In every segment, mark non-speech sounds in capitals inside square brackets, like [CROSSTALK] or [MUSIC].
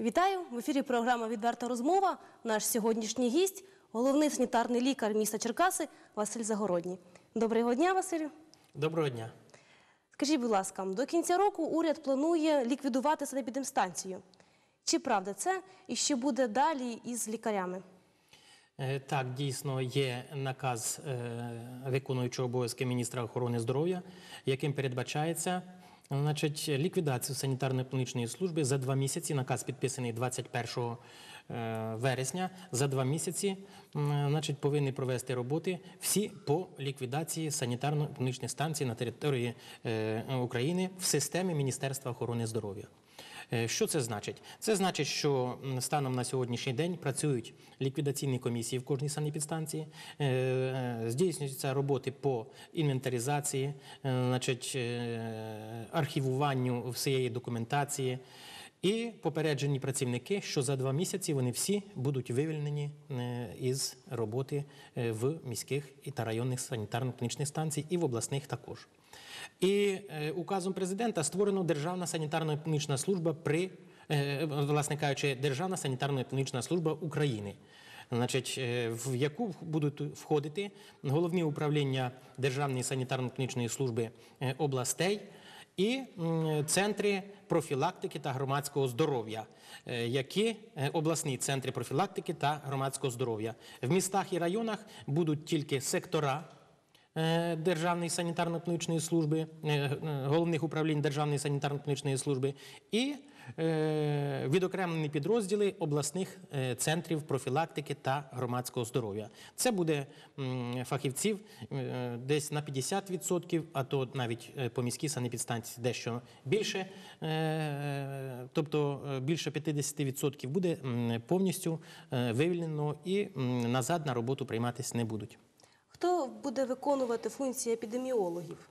Вітаю в ефірі. Програма Відверта розмова. Наш сьогоднішній гість головний санітарний лікар міста Черкаси Василь Загородній. Доброго дня, Василю. Доброго дня. Скажіть, будь ласка, до кінця року уряд планує ліквідувати санепідемстанцію. Чи правда це? І що буде далі із лікарями? Е, Так, дійсно є наказ е, виконуючого обов'язки міністра охорони здоров'я, яким передбачається значить, ліквідацію санітарно-епідемічної служби за два місяці. Наказ підписаний 21 е, вересня. За два місяці значить, повинні провести роботи всі по ліквідації санітарно-епідемічних станції на території е, України в системі Міністерства охорони здоров'я. Е, Що це значить? Це значить, що станом на сьогоднішній день працюють ліквідаційні комісії в кожній санепідстанції, е, е, здійснюються роботи по інвентаризації, значить, архівуванню всієї документації. І попереджені працівники, що за два місяці вони всі будуть вивільнені із роботи в міських та районних санітарно-клінічних станцій і в обласних також. І е, указом президента створено Державна санітарно-епідемічна служба при, е, власне кажучи, Державна санітарно-епідемічна служба України. Значить, е, в яку будуть входити головні управління Державної санітарно-епідемічної служби областей і центри профілактики та громадського здоров'я, які обласні центри профілактики та громадського здоров'я. В містах і районах будуть тільки сектора Державної санітарно-клінічної служби, е, е, головних управлінь Державної санітарно-клінічної служби і е, відокремлені підрозділи обласних е, центрів профілактики та громадського здоров'я. Це буде фахівців е, десь на 50%, а то навіть е, по міській санепідстанції дещо більше, е, тобто е, більше 50% буде повністю е, вивільнено і назад на роботу прийматися не будуть. Хто буде виконувати функції епідеміологів?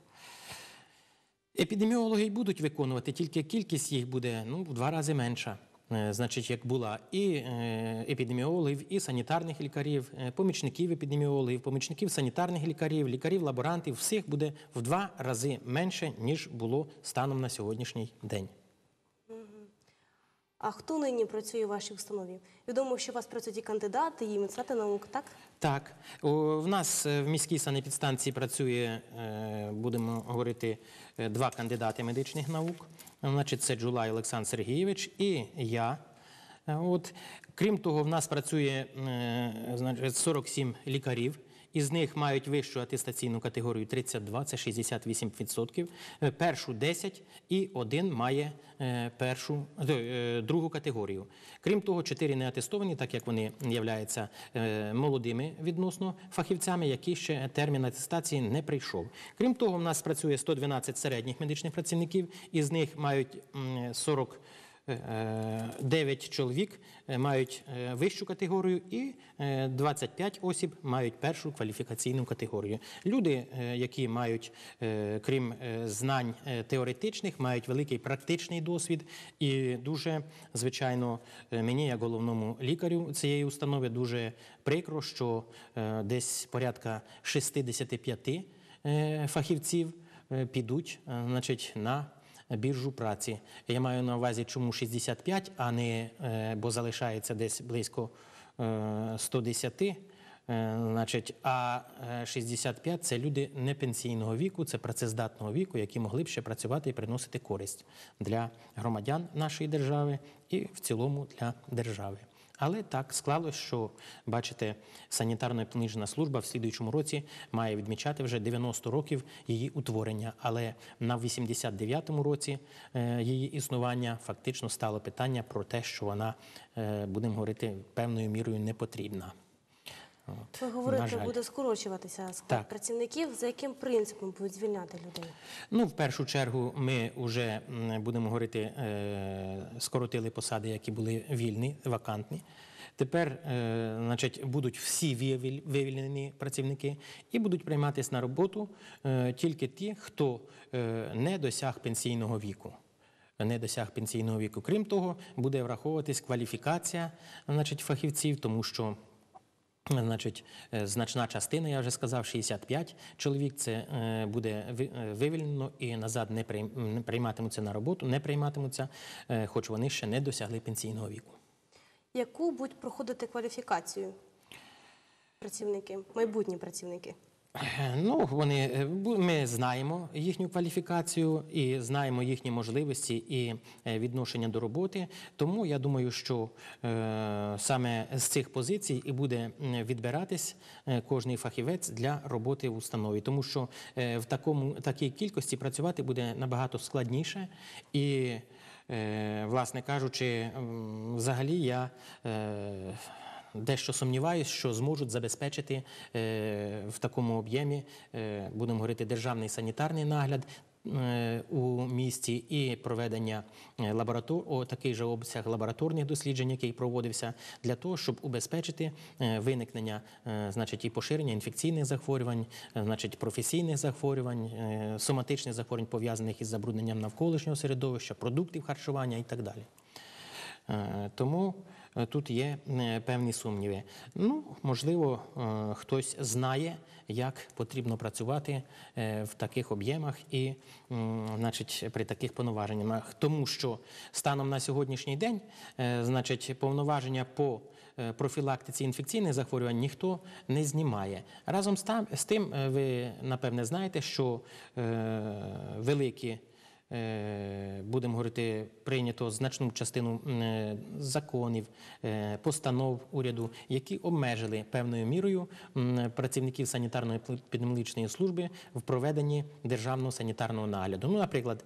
Епідеміологи й будуть виконувати, тільки кількість їх буде ну, в два рази менша. Е, Значить, як була і е, епідеміологів, і санітарних лікарів, е, помічників епідеміологів, помічників санітарних лікарів, лікарів, лаборантів, всіх буде в два рази менше, ніж було станом на сьогоднішній день. А хто нині працює у вашій установі? Відомо, що у вас працюють і кандидати, і медсестри наук, так? Так, в нас е, в міській санепідстанції працює, е, будемо говорити, е, два кандидати медичних наук. Значить, це Джулай Олександр Сергійович і я. От. Крім того, в нас працює значить, 47 лікарів. Із них мають вищу атестаційну категорію 32, це 68%, е, першу 10 і один має е, першу, е, другу категорію. Крім того, 4 не атестовані, так як вони являються молодими відносно фахівцями, які ще термін атестації не прийшов. Крім того, в нас працює 112 середніх медичних працівників, із них мають м, 40 Е, 9 чоловік е, мають е, вищу категорію і е, 25 осіб мають першу кваліфікаційну категорію. Люди, е, які мають, е, крім е, знань е, теоретичних, мають великий практичний досвід. І дуже, звичайно, е, мені, як головному лікарю цієї установи, дуже прикро, що е, десь порядка 65 е, фахівців е, підуть е, значить, на біржу праці. Я маю на увазі, чому 65, а не е, бо залишається десь близько е, 110. е, Значить, а е, 65 – це люди не пенсійного віку, це працездатного віку, які могли б ще працювати і приносити користь для громадян нашої держави і в цілому для держави. Але так склалось, що бачите, санітарно-епідемічна служба в слідуючому році має відмічати вже 90 років її утворення. Але на 89-му році е, її існування фактично стало питання про те, що вона, е, будемо говорити, певною мірою не потрібна. От, Ви говорите, буде скорочуватися склад Так. працівників. За яким принципом будуть звільняти людей? Ну, в першу чергу, ми вже будемо говорити, е, скоротили посади, які були вільні, вакантні. Тепер, е, значить, будуть всі вивільнені працівники і будуть прийматися на роботу е, тільки ті, хто не досяг пенсійного віку. Не досяг пенсійного віку. Крім того, буде враховуватись кваліфікація значить, фахівців, тому що Значить, е, значна частина, я вже сказав, 65 чоловік. Це е, буде е, вивільнено і назад не прийм- прийматимуться на роботу, не прийматимуться, хоч вони ще не досягли пенсійного віку. Яку будуть проходити кваліфікацію працівники, майбутні працівники? Ну, вони е, ми знаємо їхню кваліфікацію і знаємо їхні можливості і е, відношення до роботи. Тому я думаю, що е, саме з цих позицій і буде відбиратись кожний фахівець для роботи в установі, тому що в такому такій кількості працювати буде набагато складніше і. Власне кажучи, взагалі я дещо сумніваюся, що зможуть забезпечити е, в такому об'ємі, е, будемо говорити, державний санітарний нагляд. е, У місті і проведення лаборатор, о, такий же обсяг лабораторних досліджень, який проводився, для того, щоб убезпечити виникнення, значить, і поширення інфекційних захворювань, значить, професійних захворювань, соматичних захворювань пов'язаних із забрудненням навколишнього середовища, продуктів харчування і так далі. Тому тут є е, певні сумніви. Ну, можливо, е, хтось знає, як потрібно працювати е, в таких об'ємах і, значить, при таких повноваженнях. Тому що станом на сьогоднішній день, е, значить, повноваження по е, профілактиці інфекційних захворювань ніхто не знімає. Разом з тим, е, ви напевне знаєте, що е, великі е, будемо говорити, прийнято значну частину е, законів, е, постанов уряду, які обмежили певною мірою працівників санітарної епідеміологічної служби в проведенні державного санітарного нагляду. Ну, наприклад,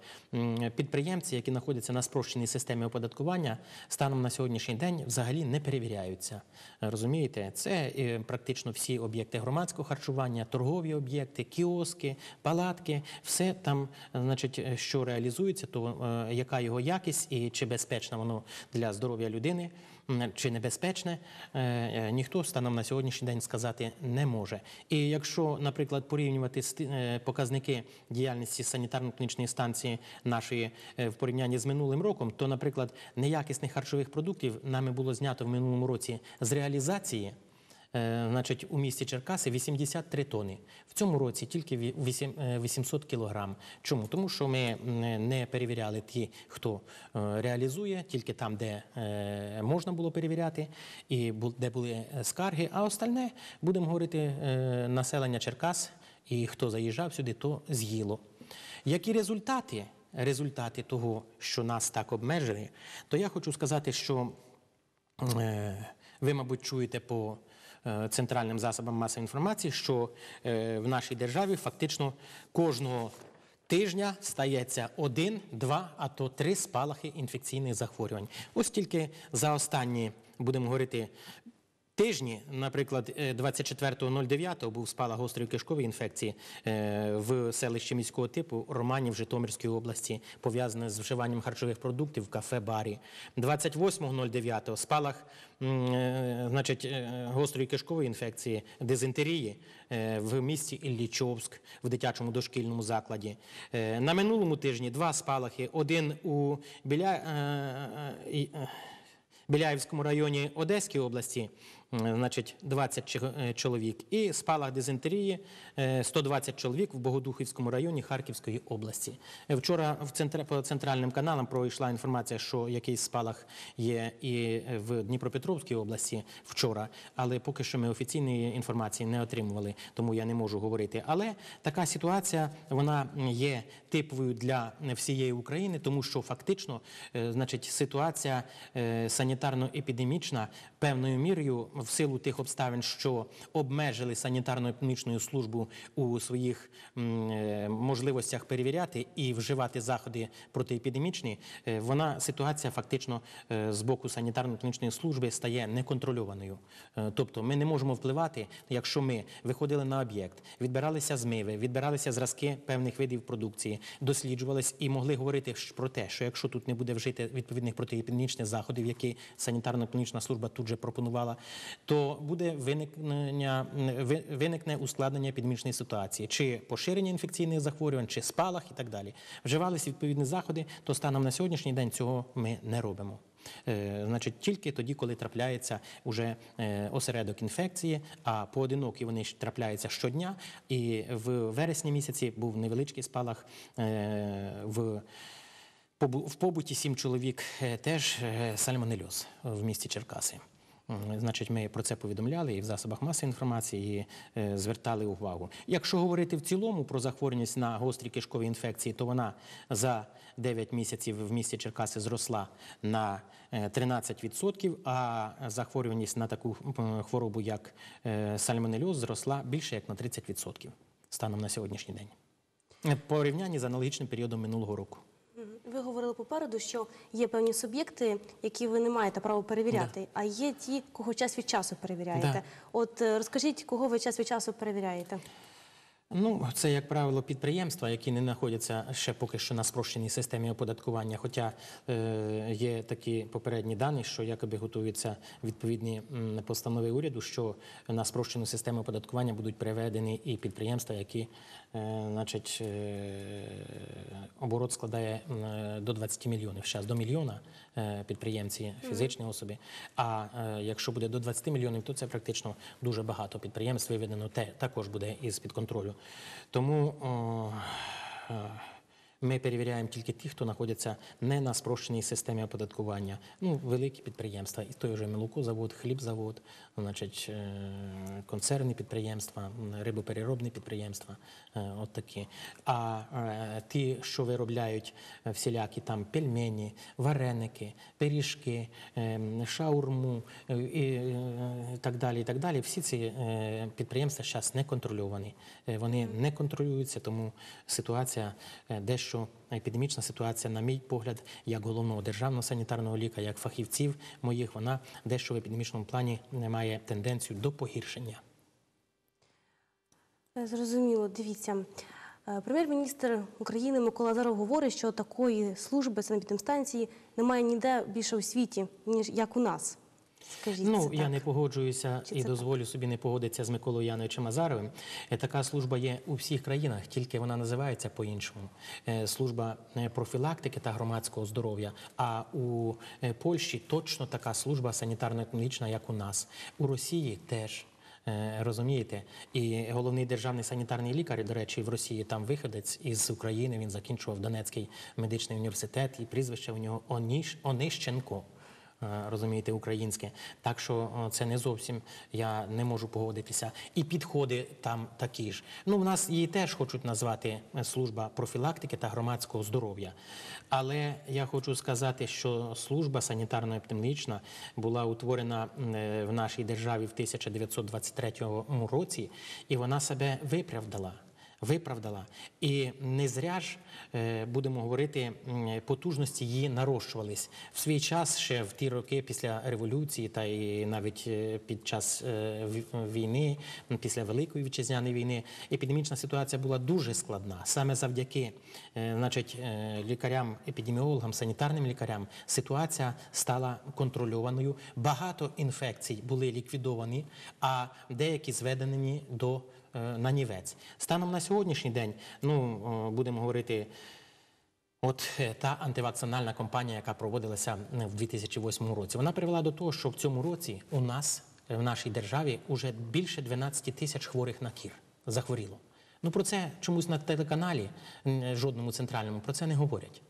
підприємці, які знаходяться на спрощеній системі оподаткування, станом на сьогоднішній день взагалі не перевіряються. Розумієте, це е, практично всі об'єкти громадського харчування, торгові об'єкти, кіоски, палатки, все там, е, значить, е, що реалізується, то е, яка його якість і чи безпечне воно для здоров'я людини, чи небезпечне, е, е, ніхто станом на сьогоднішній день сказати не може. І якщо, наприклад, порівнювати показники діяльності санітарно-клінічної станції нашої в порівнянні з минулим роком, то, наприклад, неякісних харчових продуктів нами було знято в минулому році з реалізації. Е, Значить, у місті Черкаси 83 тони. В цьому році тільки ві- вісім- е, 800 кілограм. Чому? Тому що ми не перевіряли ті, хто е, реалізує, тільки там, де можна було перевіряти, і де були скарги. А остальне, будемо говорити, населення Черкас і хто заїжджав сюди, то з'їло. Які результати? Результати того, що нас так обмежили, то я хочу сказати, що Ви, мабуть, чуєте по центральним засобам масової інформації, що е, в нашій державі фактично кожного тижня стається один, два, а то три спалахи інфекційних захворювань. Ось тільки за останні, будемо говорити, Тижні, наприклад, е, 24.09 був спалах гострої кишкової інфекції е, в селищі міського типу Романів Житомирської області, пов'язане з вживанням харчових продуктів в кафе-барі. 28.09 спалах е, значить, е, гострої кишкової інфекції, дизентерії е, в місті Іллічовськ в дитячому дошкільному закладі. Е, На минулому тижні два спалахи: один у біля. е, е, е, Біляївському районі Одеської області, значить, 20 е, чоловік, і спалах дизентерії е, 120 чоловік в Богодухівському районі Харківської області. Е, Вчора в центр, по центральним каналам пройшла інформація, що якийсь спалах є і в Дніпропетровській області вчора, але поки що ми офіційної інформації не отримували, тому я не можу говорити. Але така ситуація вона є типовою для всієї України, тому що фактично, е, значить, ситуація е, санітарно-епідемічна певною мірою в силу тих обставин, що обмежили санітарно-епідемічну службу у своїх е, можливостях перевіряти і вживати заходи протиепідемічні, е, вона ситуація фактично е, з боку санітарно-клінічної служби стає неконтрольованою. Тобто ми не можемо впливати, якщо ми виходили на об'єкт, відбиралися змиви, відбиралися зразки певних видів продукції, досліджувались і могли говорити про те, що якщо тут не буде вжити відповідних протиепідемічних заходів, які санітарно-клінічна служба тут же пропонувала, то буде виникнення ви- виникне ускладнення епідемічної ситуації, чи поширення інфекційних захворювань, чи спалах і так далі. Вживались відповідні заходи, то станом на сьогоднішній день цього ми не робимо. Е, Значить, тільки тоді, коли трапляється уже е, осередок інфекції, а поодинокі вони трапляються щодня. І в вересні місяці був невеличкий спалах е, в В побуті сім чоловік теж сальмонельоз в місті Черкаси. Значить, ми про це повідомляли і в засобах масової інформації і е, звертали увагу. Якщо говорити в цілому про захворюваність на гострі кишкові інфекції, то вона за 9 місяців в місті Черкаси зросла на е, 13%, а захворюваність на таку хворобу, як е, сальмонельоз, зросла більше як на 30% станом на сьогоднішній день. Е, порівнянні з аналогічним періодом минулого року. Ви говорили попереду, що є певні суб'єкти, які ви не маєте права перевіряти, а є ті, кого час від часу перевіряєте. Да. От е, розкажіть, кого ви час від часу перевіряєте? Ну, це, як правило, підприємства, які не знаходяться ще поки що на спрощеній системі оподаткування. Хоча е, є такі попередні дані, що якоби готуються відповідні постанови уряду, що на спрощену систему оподаткування будуть переведені і підприємства, які, значить, е, оборот складає е, до 20 мільйонів. Зараз до мільйона е, підприємці, фізичні особи. А е, якщо буде до 20 мільйонів, то це практично дуже багато підприємств виведено. Те також буде із під контролю. Тому о, е, ми перевіряємо тільки ті, хто знаходяться не на спрощеній системі оподаткування. Ну, великі підприємства, і той же молокозавод, хлібзавод, значить, е, концерні підприємства, рибопереробні підприємства, е, от такі. А е, ті, що виробляють всілякі там пельмені, вареники, пиріжки, шаурму і так далі, і так далі, всі ці підприємства зараз не контрольовані. Вони не контролюються, тому ситуація е, дещо епідемічна ситуація, на мій погляд, як головного державного санітарного лікаря, як фахівців моїх, вона дещо в епідемічному плані не має тенденцію до погіршення. Е, Зрозуміло, дивіться. Е, Прем'єр-міністр України Микола Азаров говорить, що такої служби санепідемстанції немає ніде більше у світі, ніж як у нас. Скажіть, Ну, я так? не погоджуюся Чи і дозволю собі не погодитися з Миколою Яновичем Азаровим. Е, Така служба є у всіх країнах, тільки вона називається по-іншому. Е, Служба е, профілактики та громадського здоров'я. А у Польщі точно така служба санітарно-економічна, як у нас. У Росії теж. Розумієте, і головний державний санітарний лікар, до речі, в Росії там виходець із України. Він закінчував Донецький медичний університет, і прізвище у нього Оніш Онищенко розумієте, українське. Так що е, це не зовсім я не можу погодитися. І підходи там такі ж. Ну, в нас її теж хочуть назвати е, служба профілактики та громадського здоров'я. Але я хочу сказати, що служба санітарно-епідемічна була утворена е, в нашій державі в 1923 році, і вона себе виправдала виправдала. І не зря ж е, будемо говорити, потужності її нарощувались в свій час, ще в ті роки після революції, та і навіть е, під час е, війни, після Великої вітчизняної війни, епідемічна ситуація була дуже складна. Саме завдяки значить, лікарям, епідеміологам, санітарним лікарям ситуація стала контрольованою. Багато інфекцій були ліквідовані, а деякі зведені до е, на нівець. Станом на сьогоднішній день, ну е, будемо говорити. От е, та антивакцинальна кампанія, яка проводилася в 2008 році, вона привела до того, що в цьому році у нас в нашій державі вже більше 12 тисяч хворих на кір захворіло. Ну про це чомусь на телеканалі жодному центральному про це не говорять.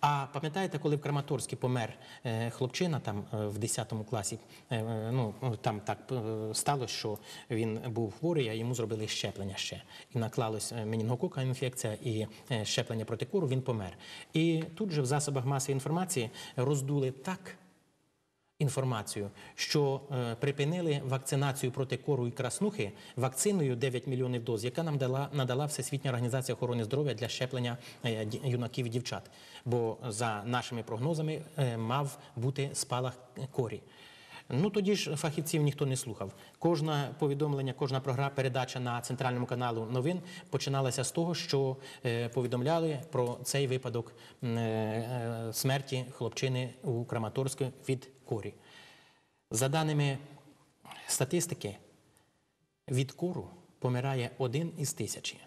А пам'ятаєте, коли в Краматорській помер е, хлопчина там е, в 10 класі, е, ну там так сталося, що він був хворий, а йому зробили щеплення ще. І наклалась менінгокока інфекція і щеплення проти кору, він помер. І тут же в засобах масової інформації роздули так інформацію, що е, припинили вакцинацію проти кору і краснухи вакциною 9 мільйонів доз, яка нам дала надала Всесвітня організація охорони здоров'я для щеплення е, юнаків і дівчат. Бо за нашими прогнозами е, мав бути спалах корі. Ну тоді ж фахівців ніхто не слухав. Кожне повідомлення, кожна програма, передача на центральному каналу новин починалася з того, що повідомляли про цей випадок смерті хлопчини у Краматорську від корі. За даними статистики, від кору помирає один із тисячі.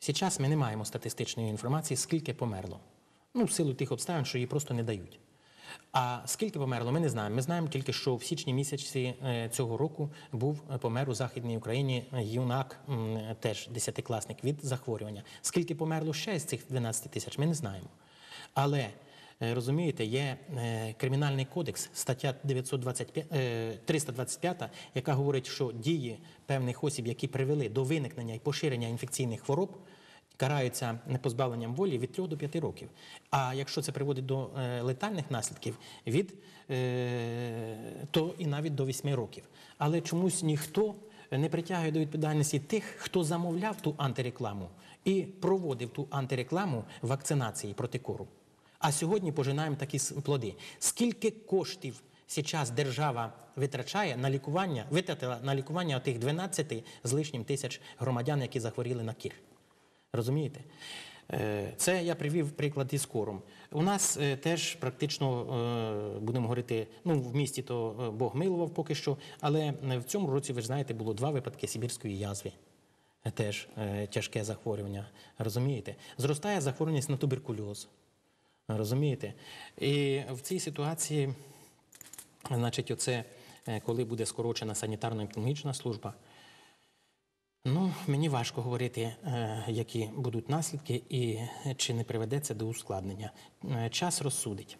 Зараз ми не маємо статистичної інформації, скільки померло. Ну, в силу тих обставин, що її просто не дають. А скільки померло, ми не знаємо. Ми знаємо тільки, що в січні місяці е, цього року був е, помер у Західній Україні юнак, теж десятикласник від захворювання. Скільки померло ще з цих 12 тисяч, ми не знаємо. Але е, розумієте, є е, кримінальний кодекс, стаття 925, е, 325, яка говорить, що дії певних осіб, які привели до виникнення і поширення інфекційних хвороб, караються позбавленням волі від 3 до 5 років. А якщо це приводить до е, летальних наслідків, від е, то і навіть до 8 років. Але чомусь ніхто не притягує до відповідальності тих, хто замовляв ту антирекламу і проводив ту антирекламу вакцинації проти кору. А сьогодні пожинаємо такі плоди. Скільки коштів зараз держава витрачає на лікування, витратила на лікування тих 12 з лишнім тисяч громадян, які захворіли на кір? Розумієте? Е, Це я привів приклад із кором. У нас е, теж практично, е, будемо говорити, ну в місті то Бог милував поки що, але в цьому році, ви ж знаєте, було два випадки сибірської язви. Теж тяжке захворювання. Розумієте? Зростає захворюваність на туберкульоз. Розумієте? І в цій ситуації, значить, оце, е, коли буде скорочена санітарно-епідемічна служба, ну, мені важко говорити, е, які будуть наслідки і чи не приведе це до ускладнення. Е, Час розсудить.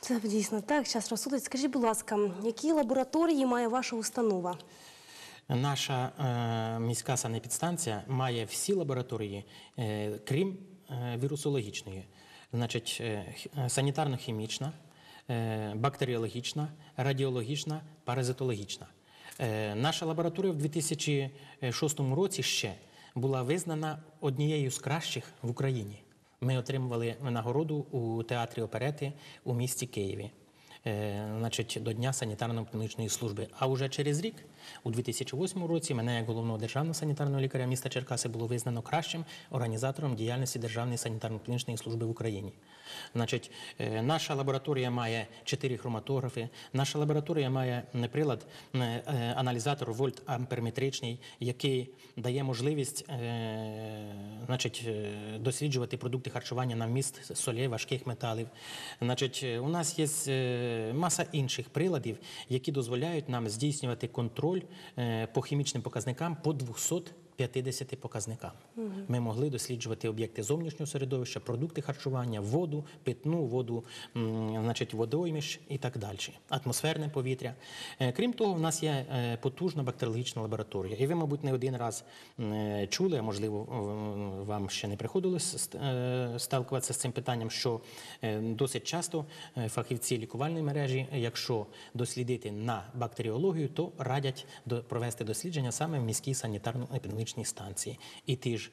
Це дійсно так. Час розсудить. Скажіть, будь ласка, які лабораторії має ваша установа? Наша е, міська санепідстанція має всі лабораторії, е, крім е, вірусологічної, значить, е, е, санітарно-хімічна, е, бактеріологічна, радіологічна, паразитологічна. Наша лабораторія в 2006 році ще була визнана однією з кращих в Україні. Ми отримували нагороду у театрі оперети у місті Києві значить, до Дня санітарно-клінічної служби. А вже через рік, у 2008 році, мене як головного державного санітарного лікаря міста Черкаси було визнано кращим організатором діяльності Державної санітарно-клінічної служби в Україні. Значить, е, наша лабораторія має чотири хроматографи, наша лабораторія має прилад е, аналізатор вольт-амперметричний, який дає можливість е, значить, досліджувати продукти харчування на вміст солей, важких металів. Значить, у нас є маса інших приладів, які дозволяють нам здійснювати контроль е, по хімічним показникам по 250 показникам. Ми могли досліджувати об'єкти зовнішнього середовища, продукти харчування, воду, питну воду, значить, водойміш і так далі, атмосферне повітря. Е, Крім того, в нас є е, потужна бактеріологічна лабораторія. І ви, мабуть, не один раз е, чули, а можливо, вам ще не приходилось ст- сталкуватися з цим питанням, що досить часто фахівці лікувальної мережі, якщо дослідити на бактеріологію, то радять провести дослідження саме в міській санітарно-епідемічній станції. І ті ж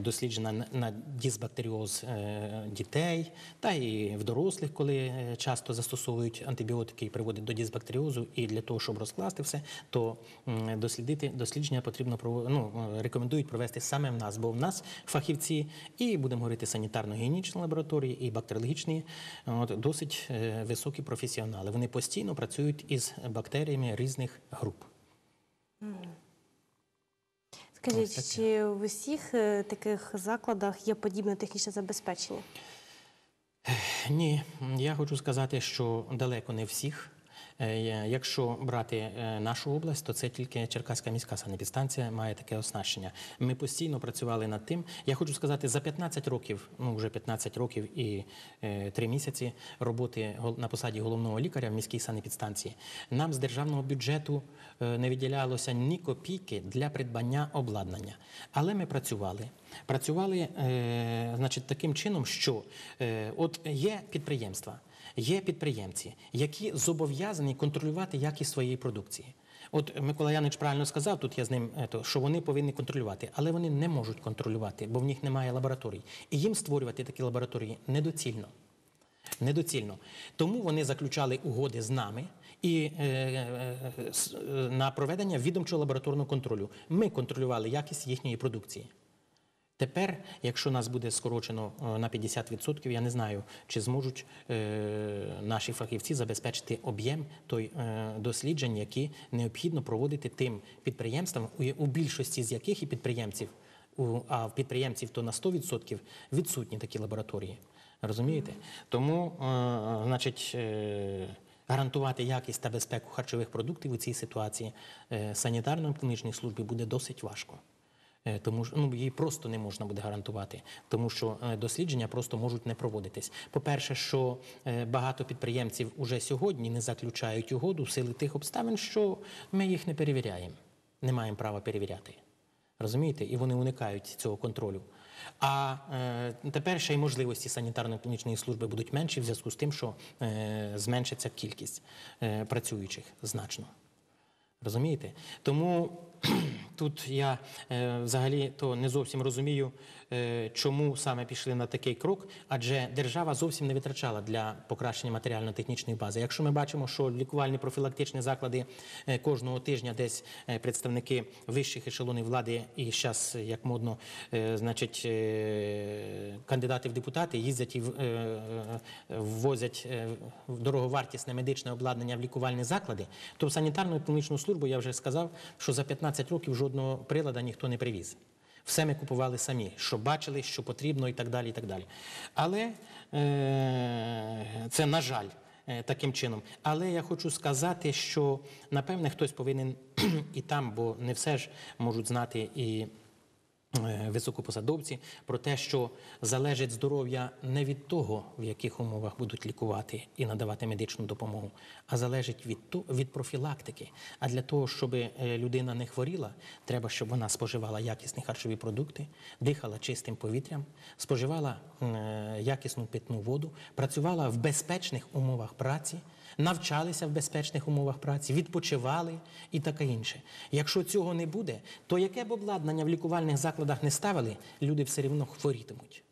дослідження на, дисбактеріоз е, дітей, та і в дорослих, коли е, часто застосовують антибіотики і приводять до дисбактеріозу, і для того, щоб розкласти все, то дослідити дослідження потрібно ну, рекомендують провести саме в нас, бо в нас фахівці, і будемо говорити санітарно-гігієнічні лабораторії, і бактеріологічні, от, досить е, високі професіонали. Вони постійно працюють із бактеріями різних груп. Ось Скажіть, чи в усіх е, таких закладах є подібне технічне забезпечення? Ні, я хочу сказати, що далеко не всіх. Е, Якщо брати е, нашу область, то це тільки Черкаська міська санепідстанція має таке оснащення. Ми постійно працювали над тим. Я хочу сказати, за 15 років, ну вже 15 років і е, 3 місяці роботи на посаді головного лікаря в міській санепідстанції, нам з державного бюджету е, не виділялося ні копійки для придбання обладнання. Але ми працювали. Працювали е, значить, таким чином, що е, от є підприємства, є підприємці, які зобов'язані контролювати якість своєї продукції. От Микола Янич правильно сказав, тут я з ним, що вони повинні контролювати, але вони не можуть контролювати, бо в них немає лабораторій. І їм створювати такі лабораторії недоцільно. Недоцільно. Тому вони заключали угоди з нами і е, е, е, на проведення відомчого лабораторного контролю. Ми контролювали якість їхньої продукції. Тепер, якщо нас буде скорочено е, на 50%, я не знаю, чи зможуть е, наші фахівці забезпечити об'єм той е, досліджень, які необхідно проводити тим підприємствам, у, більшості з яких і підприємців, а в підприємців то на 100% відсутні такі лабораторії. Розумієте? Тому, значить, гарантувати якість та безпеку харчових продуктів у цій ситуації санітарно-клінічній службі буде досить важко. Е, Тому що ну, її просто не можна буде гарантувати, тому що е, дослідження просто можуть не проводитись. По-перше, що е, багато підприємців уже сьогодні не заключають угоду в сили тих обставин, що ми їх не перевіряємо, не маємо права перевіряти. Розумієте? І вони уникають цього контролю. А е, тепер ще й можливості санітарно-клінічної служби будуть менші в зв'язку з тим, що е, зменшиться кількість е, працюючих значно. Розумієте? Тому [CLEARS THROAT] тут я е, взагалі то не зовсім розумію, е, чому саме пішли на такий крок, адже держава зовсім не витрачала для покращення матеріально-технічної бази. Якщо ми бачимо, що лікувальні профілактичні заклади е, кожного тижня десь представники вищих ешелонів влади і зараз, як модно, значить, кандидати в депутати їздять і ввозять дороговартісне медичне обладнання в лікувальні заклади, то в санітарну клінічну службу я вже сказав, що за 15 років жодного прилада ніхто не привіз. Все ми купували самі, що бачили, що потрібно, і так далі. І так далі. Але е, це, на жаль, е, таким чином. Але я хочу сказати, що напевне хтось повинен [CLEARS THROAT] і там, бо не все ж можуть знати і високопосадовці про те, що залежить здоров'я не від того, в яких умовах будуть лікувати і надавати медичну допомогу, а залежить від, то- від профілактики. А для того, щоб е, людина не хворіла, треба, щоб вона споживала якісні харчові продукти, дихала чистим повітрям, споживала е, якісну питну воду, працювала в безпечних умовах праці навчалися в безпечних умовах праці, відпочивали і таке інше. Якщо цього не буде, то яке б обладнання в лікувальних закладах не ставили, люди все рівно хворітимуть.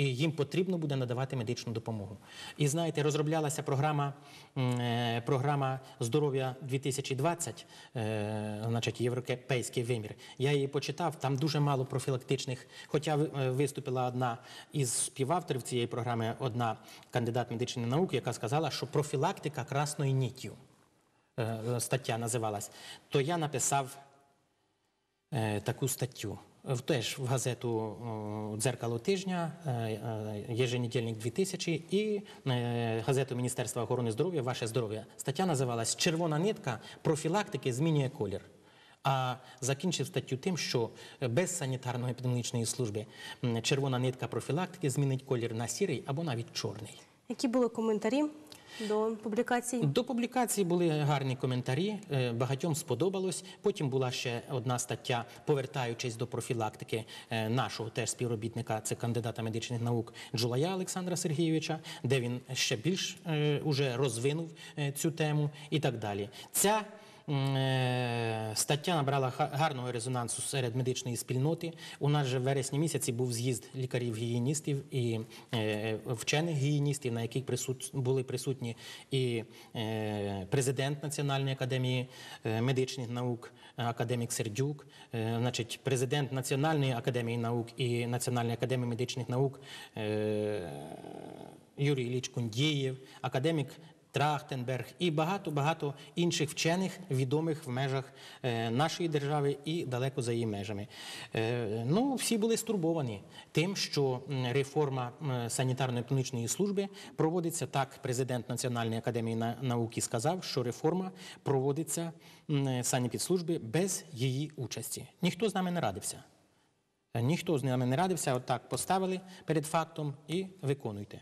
І їм потрібно буде надавати медичну допомогу. І знаєте, розроблялася програма, е, програма здоров'я 2020, е, значить європейський вимір. Я її почитав, там дуже мало профілактичних. Хоча е, виступила одна із співавторів цієї програми, одна кандидат медичних наук, яка сказала, що профілактика красною ніттю е, стаття називалась. То я написав таку статтю. В- Теж в газету «Дзеркало тижня», е, е, «Єженедільник 2000» і е, газету Міністерства охорони здоров'я «Ваше здоров'я». Стаття називалась «Червона нитка профілактики змінює колір». А закінчив статтю тим, що без санітарної епідеміологічної служби червона нитка профілактики змінить колір на сірий або навіть чорний. Які були коментарі до публікації? До публікації були гарні коментарі, е, багатьом сподобалось. Потім була ще одна стаття, повертаючись до профілактики е, нашого теж співробітника, це кандидата медичних наук Джулая Олександра Сергійовича, де він ще більш е, уже розвинув цю тему і так далі. Ця Стаття набрала гарного резонансу серед медичної спільноти. У нас же в вересні місяці був з'їзд лікарів-гігієністів і е, вчених гігієністів, на яких були присутні і е, президент Національної академії е, медичних наук, е, академік Сердюк, е, значить, президент Національної академії наук і Національної академії медичних наук е, Юрій Ілліч Кундієв, академік Трахтенберг і багато-багато інших вчених, відомих в межах е, нашої держави і далеко за її межами. Е, ну, всі були стурбовані тим, що реформа санітарно-економічної служби проводиться так. Президент Національної академії на- наук і сказав, що реформа проводиться санепідслужби без її участі. Ніхто з нами не радився. Ніхто з нами не радився, отак поставили перед фактом і виконуйте.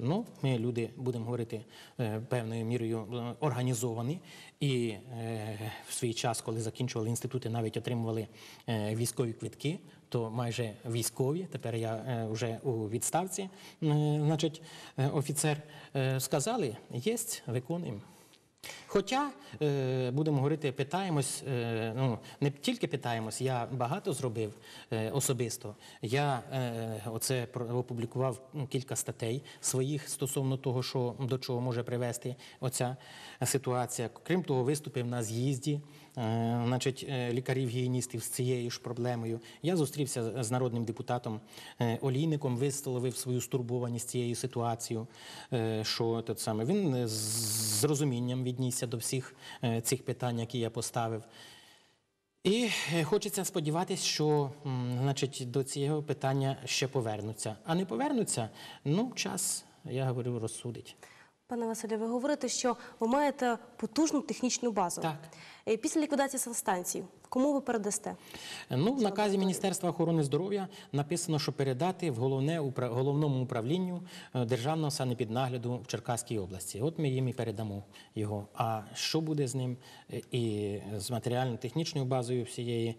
Ну, ми люди, будемо говорити, е, певною мірою е, організовані. І е, в свій час, коли закінчували інститути, навіть отримували військові квитки, то майже військові, тепер я вже у відставці, значить, офіцер, сказали, єсть, виконуємо. Хоча, е, будемо говорити, питаємось, е, ну не тільки питаємось, я багато зробив е, особисто. Я оце опублікував ну, кілька статей своїх стосовно того, що до чого може привести оця ситуація. Крім того, виступив на з'їзді. Е, Значить, е, лікарів-гігієністів з цією ж проблемою. Я зустрівся з народним депутатом е, Олійником, висловив свою стурбованість цією ситуацією, що те саме він з розумінням віднісся до всіх цих питань, які я поставив. І хочеться сподіватися, що значить, до цього питання ще повернуться. А не повернуться, ну, час, я говорю, розсудить. Пане Василю, ви говорите, що ви маєте потужну технічну базу. Так. Е, Після ліквідації санстанції, кому ви передасте? Ну, в наказі Міністерства охорони здоров'я написано, що передати в головне головному управлінню е, державного санепіднагляду в Черкаській області. От ми їм і передамо його. А що буде з ним е, і з матеріально-технічною базою всієї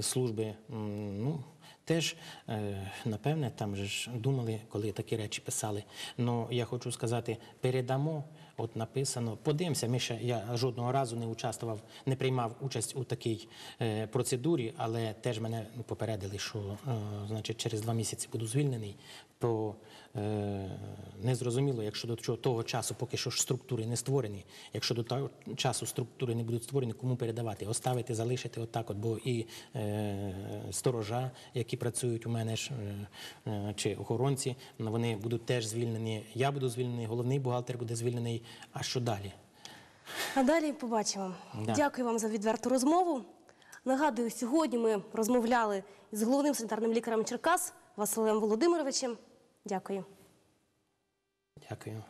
служби? Ну, Теж, е, напевне, там же ж думали, коли такі речі писали. Ну, я хочу сказати, передамо, от написано, подивимося, ми ще, я жодного разу не участвував, не приймав участь у такій е, процедурі, але теж мене ну, попередили, що е, значить, через два місяці буду звільнений. То е, незрозуміло, якщо до того часу, поки що ж структури не створені, якщо до того часу структури не будуть створені, кому передавати? Оставити, залишити отак, от, бо і е, сторожа, які працюють у мене ж, е, е, чи охоронці, вони будуть теж звільнені. Я буду звільнений, головний бухгалтер буде звільнений. А що далі? А далі побачимо. Да. Дякую вам за відверту розмову. Нагадую, сьогодні ми розмовляли з головним санітарним лікарем Черкас Василем Володимировичем. Дякую. Дякую.